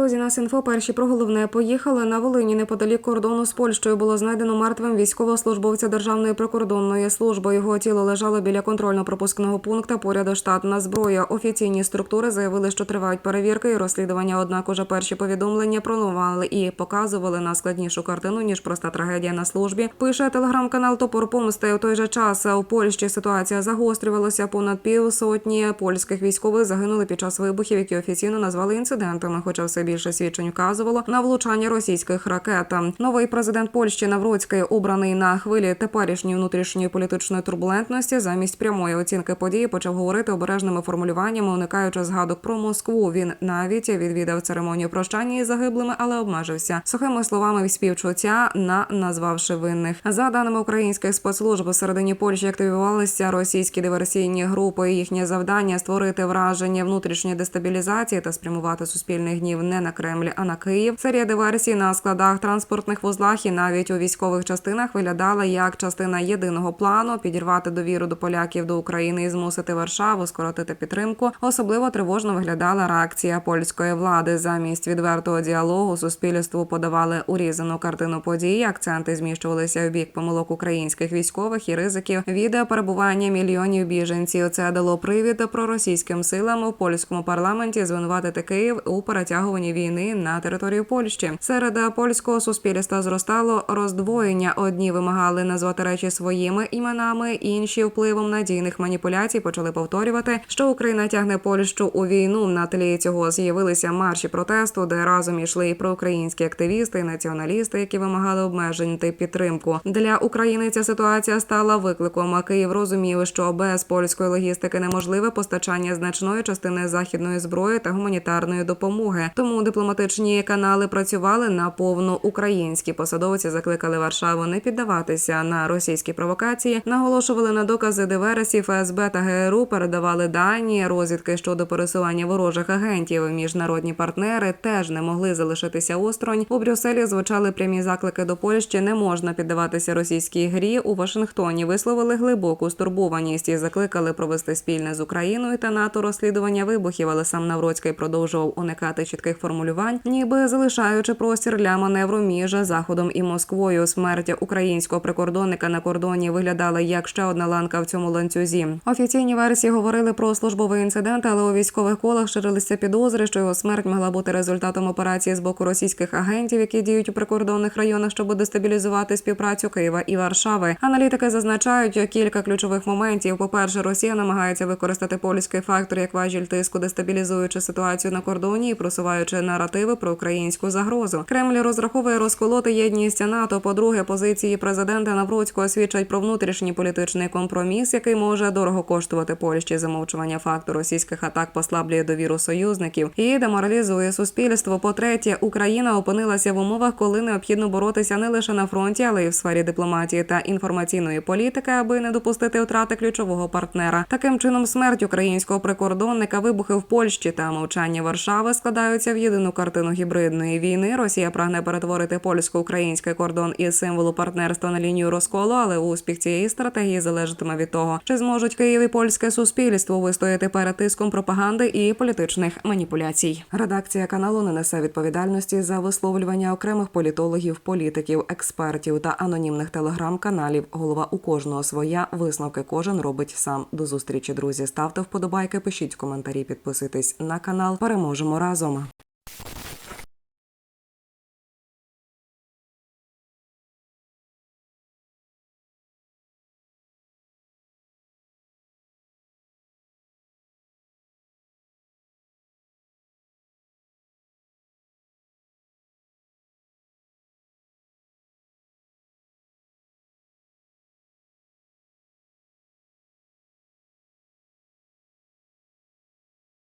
Друзі, нас інфо перші про головне поїхали на Волині. Неподалік кордону з Польщею було знайдено мертвим військовослужбовця Державної прикордонної служби. Його тіло лежало біля контрольно-пропускного пункту. Поряд штатна зброя. Офіційні структури заявили, що тривають перевірки і розслідування. Однак уже перші повідомлення пролунували і показували на складнішу картину ніж проста трагедія на службі. Пише телеграм-канал Топор Помсти. У той же час у Польщі ситуація загострювалася. Понад півсотні польських військових загинули під час вибухів, які офіційно назвали інцидентами. Хоча все більше свідчень вказувало на влучання російських ракет. Новий президент Польщі Навроцький обраний на хвилі теперішньої внутрішньої політичної турбулентності. Замість прямої оцінки події почав говорити обережними формулюваннями, уникаючи згадок про Москву. Він навіть відвідав церемонію прощання із загиблими, але обмежився сухими словами співчуття на назвавши винних. За даними українських спецслужб, середині Польщі активувалися російські диверсійні групи. Їхнє завдання створити враження внутрішньої дестабілізації та спрямувати суспільний гнів не на Кремль, а на Київ. Серія диверсій на складах транспортних вузлах і навіть у військових частинах виглядала як частина єдиного плану підірвати довіру до поляків до України і змусити Варшаву скоротити підтримку. Особливо тривожно виглядала реакція польської влади. Замість відвертого діалогу суспільству подавали урізану картину подій. Акценти зміщувалися у бік помилок українських військових і ризиків відео перебування мільйонів біженців. Це дало привід проросійським силам у польському парламенті звинуватити Київ у перетягуванні війни на територію Польщі. Серед польського суспільства зростало роздвоєння. Одні вимагали назвати речі своїми іменами, інші впливом надійних маніпуляцій почали повторювати, що Україна тягне Польщу у війну. На тлі цього з'явилися марші протесту, де разом йшли і проукраїнські активісти, і націоналісти, які вимагали обмежень та підтримку. Для України ця ситуація стала викликом. Київ розумів, що без польської логістики неможливе постачання значної частини західної зброї та гуманітарної допомоги. Тому дипломатичні канали працювали на повну. Українські посадовці закликали Варшаву не піддаватися на російські провокації, наголошували на докази диверсій ФСБ та ГРУ, передавали дані розвідки щодо пересування ворожих агентів. Міжнародні партнери теж не могли залишитися осторонь. У Брюсселі звучали прямі заклики до Польщі. Не можна піддаватися російській грі. У Вашингтоні висловили глибоку стурбованість і закликали провести спільне з Україною та НАТО розслідування вибухів. Але сам Навроцький продовжував уникати чітких формулювань, ніби залишаючи простір для маневру між заходом і Москвою. Смерть українського прикордонника на кордоні виглядала як ще одна ланка в цьому ланцюзі. Офіційні версії говорили про службовий інцидент, але у військових колах ширилися підозри, що його смерть могла бути результатом операції з боку російських агентів, які діють у прикордонних районах, щоб дестабілізувати співпрацю Києва і Варшави. Аналітики зазначають кілька ключових моментів. По перше, Росія намагається використати польський фактор як важіль тиску, дестабілізуючи ситуацію на кордоні і просуваючи наративи про українську загрозу. Кремль розраховує розколоти єдність НАТО. По-друге, позиції президента Навроцького свідчать про внутрішній політичний компроміс, який може дорого коштувати Польщі. Замовчування факту російських атак послаблює довіру союзників і деморалізує суспільство. По третє, Україна опинилася в умовах, коли необхідно боротися не лише на фронті, але й в сфері дипломатії та інформаційної політики, аби не допустити втрати ключового партнера. Таким чином, смерть українського прикордонника, вибухи в Польщі та мовчання Варшави складаються в єдину картину гібридної війни. Росія прагне перетворити польсько-український кордон із символу партнерства на лінію розколу, але успіх цієї стратегії залежатиме від того, чи зможуть Київ і польське суспільство вистояти перед тиском пропаганди і політичних маніпуляцій. Редакція каналу не несе відповідальності за висловлювання окремих політологів, політиків, експертів та анонімних телеграм-каналів. Голова у кожного своя висновки кожен робить сам. До зустрічі, друзі. Ставте вподобайки, пишіть коментарі, підписуйтесь на канал. Переможемо разом.